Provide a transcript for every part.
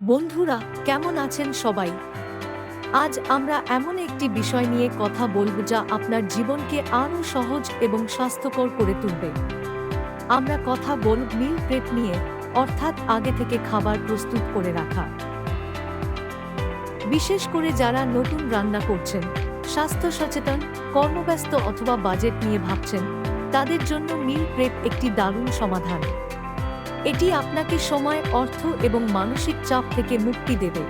বন্ধুরা, কেমন আছেন সবাই? আজ আমরা এমন একটি বিষয় নিয়ে কথা বলব যা আপনার জীবনকে আরও সহজ এবং স্বাস্থ্যকর করে তুলবে। আমরা কথা বল মিল প্রেপ নিয়ে, অর্থাৎ আগে থেকে খাবার প্রস্তুত করে রাখা। বিশেষ করে যারা নতুন রান্না করছেন, স্বাস্থ্য সচেতন, কর্মব্যস্ত অথবা বাজেট নিয়ে ভাবছেন, তাদের জন্য মিল প্রেপ একটি দারুণ সমাধান। এটি আপনাকে সময়, অর্থ এবং মানসিক চাপ থেকে মুক্তি দেবে।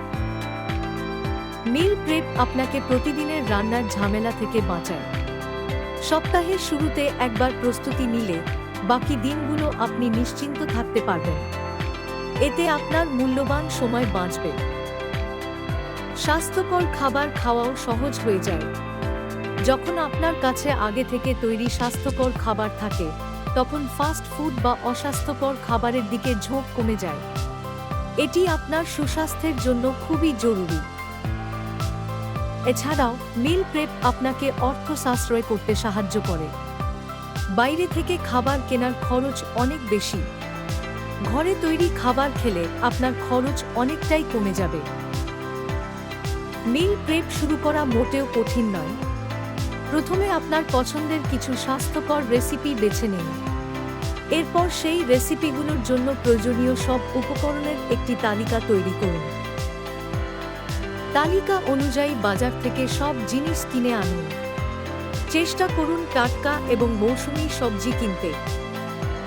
মিল প্রেপ আপনাকে প্রতিদিনের রান্নার ঝামেলা থেকে বাঁচায়। সপ্তাহের শুরুতে একবার প্রস্তুতি নিলে বাকি দিনগুলো আপনি নিশ্চিন্ত থাকতে পারবেন। এতে আপনার মূল্যবান সময় বাঁচবে। স্বাস্থ্যকর খাবার খাওয়াও সহজ হয়ে যায়। যখন আপনার কাছে আগে থেকে তৈরি স্বাস্থ্যকর খাবার থাকে তখন ফাস্ট ফুড বা অস্বাস্থ্যকর খাবারের দিকে ঝোঁক কমে যায়। এটি আপনার সুস্বাস্থ্যের জন্য খুবই জরুরি। এছাড়াও মিল প্রেপ আপনাকে অর্থ সাশ্রয় করতে সাহায্য করে। বাইরে থেকে খাবার কেনার খরচ অনেক বেশি। ঘরে তৈরি খাবার খেলে আপনার খরচ অনেকটাই কমে যাবে। মিল প্রেপ শুরু করা মোটেও কঠিন নয়। প্রথমে আপনার পছন্দের কিছু স্বাস্থ্যকর রেসিপি বেছে নিন। এরপর সেই রেসিপিগুলোর জন্য প্রয়োজনীয় সব উপকরণের একটি তালিকা তৈরি করুন। তালিকা অনুযায়ী বাজার থেকে সব জিনিস কিনে আনুন। চেষ্টা করুন টাটকা এবং মৌসুমি সবজি কিনতে।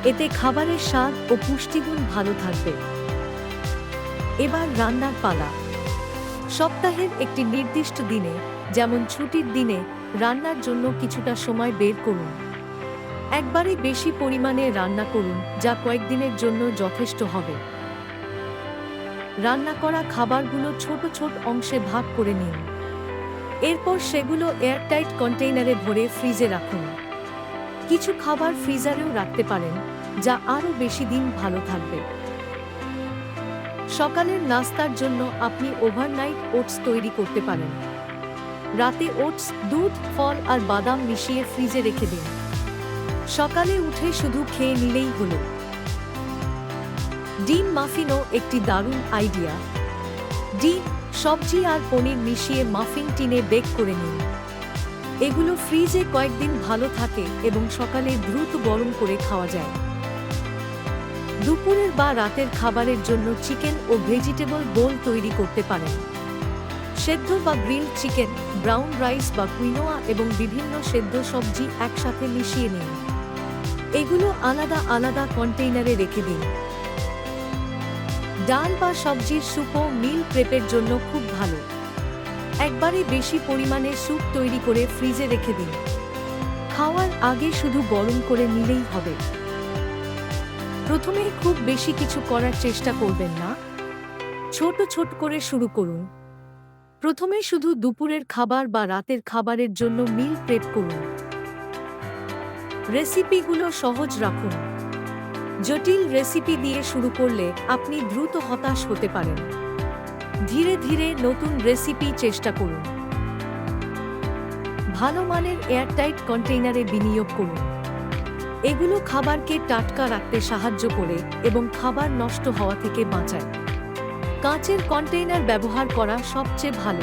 এতে খাবারের স্বাদ ও পুষ্টিগুণ ভালো থাকবে। এবার রান্নার পালা। সপ্তাহের একটি নির্দিষ্ট দিনে, যেমন ছুটির দিনে রান্নার জন্য কিছুটা সময় বের করুন। একবারে বেশি পরিমাণে রান্না করুন, যা কয়েকদিনের জন্য যথেষ্ট হবে। রান্না করা খাবারগুলো ছোট ছোট অংশে ভাগ করে নিন। এরপর সেগুলো এয়ারটাইট কন্টেইনারে ভরে ফ্রিজে রাখুন। কিছু খাবার ফ্রিজারেও রাখতে পারেন, যা আরও বেশি দিন ভালো থাকবে। সকালের নাস্তার জন্য আপনি ওভারনাইট ওটস তৈরি করতে পারেন। রাতে ওটস, দুধ, ফল আর বাদাম মিশিয়ে ফ্রিজে রেখে দিন। সকালে উঠে শুধু খেয়ে নিলেই হলো। ডিম মাফিনও একটি দারুণ আইডিয়া। ডিম, সবজি আর পনির মিশিয়ে মাফিন টিনে বেক করে নিন। এগুলো ফ্রিজে কয়েকদিন ভালো থাকে এবং সকালে দ্রুত গরম করে খাওয়া যায়। দুপুরের বা রাতের খাবারের জন্য চিকেন ও ভেজিটেবল বোল তৈরি করতে পারেন। সেদ্ধ বা গ্রিল চিকেন, ব্রাউন রাইস বা কুইনোয়া এবং বিভিন্ন সেদ্ধ সবজি একসাথে মিশিয়ে নিন। এগুলো আলাদা আলাদা কন্টেইনারে রেখে দিন। ডাল বা সবজির স্যুপও মিল প্রেপের জন্য খুব ভালো। একবারে বেশি পরিমাণে স্যুপ তৈরি করে ফ্রিজে রেখে দিন। খাওয়ার আগে শুধু গরম করে নিলেই হবে। প্রথমে খুব বেশি কিছু করার চেষ্টা করবেন না। ছোট ছোট করে শুরু করুন। প্রথমে শুধু দুপুরের খাবার বা রাতের খাবারের জন্য মিল প্রেপ করুন। রেসিপিগুলো সহজ রাখুন। জটিল রেসিপি দিয়ে শুরু করলে আপনি দ্রুত হতাশ হতে পারেন। ধীরে ধীরে নতুন রেসিপি চেষ্টা করুন। ভালো মানের এয়ারটাইট কন্টেইনারে বিনিয়োগ করুন। এগুলো খাবারকে টাটকা রাখতে সাহায্য করে এবং খাবার নষ্ট হওয়া থেকে বাঁচায়। কাঁচের কন্টেইনার ব্যবহার করা সবচেয়ে ভালো।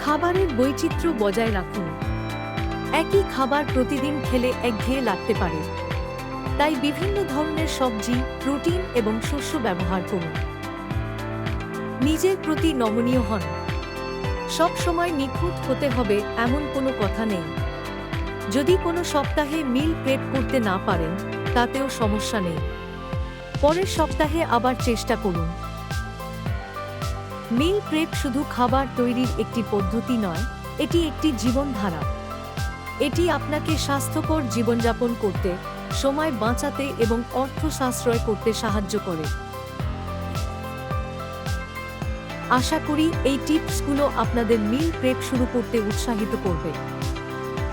খাবারের বৈচিত্র্য বজায় রাখুন। একই খাবার প্রতিদিন খেলে একঘেয়ে লাগতে পারে। তাই বিভিন্ন ধরনের সবজি, প্রোটিন এবং শস্য ব্যবহার করুন। নিজের প্রতি নমনীয় হন। সব সময় নিখুঁত হতে হবে এমন কোনো কথা নেই। যদি কোনো সপ্তাহে মিল প্রেপ করতে না পারেন, তাতেও সমস্যা নেই। পরের সপ্তাহে আবার চেষ্টা করুন। মিল প্রেপ শুধু খাবার তৈরির একটি পদ্ধতি নয়, এটি একটি জীবনধারা। এটি আপনাকে স্বাস্থ্যকর জীবনযাপন করতে, সময় বাঁচাতে এবং অর্থ সাশ্রয় করতে সাহায্য করে। আশা করি এই টিপসগুলো আপনাদের মিল প্রেপ শুরু করতে উৎসাহিত করবে।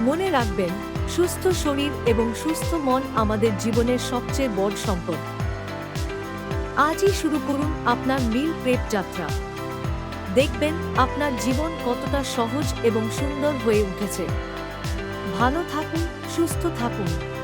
মনে রাখবেন, সুস্থ শরীর এবং সুস্থ মন আমাদের জীবনের সবচেয়ে বড় সম্পদ। আজই শুরু করুন আপনার মিল প্রেপ যাত্রা। দেখবেন আপনার জীবন কতটা সহজ এবং সুন্দর হয়ে উঠেছে। ভালো থাকুন, সুস্থ থাকুন।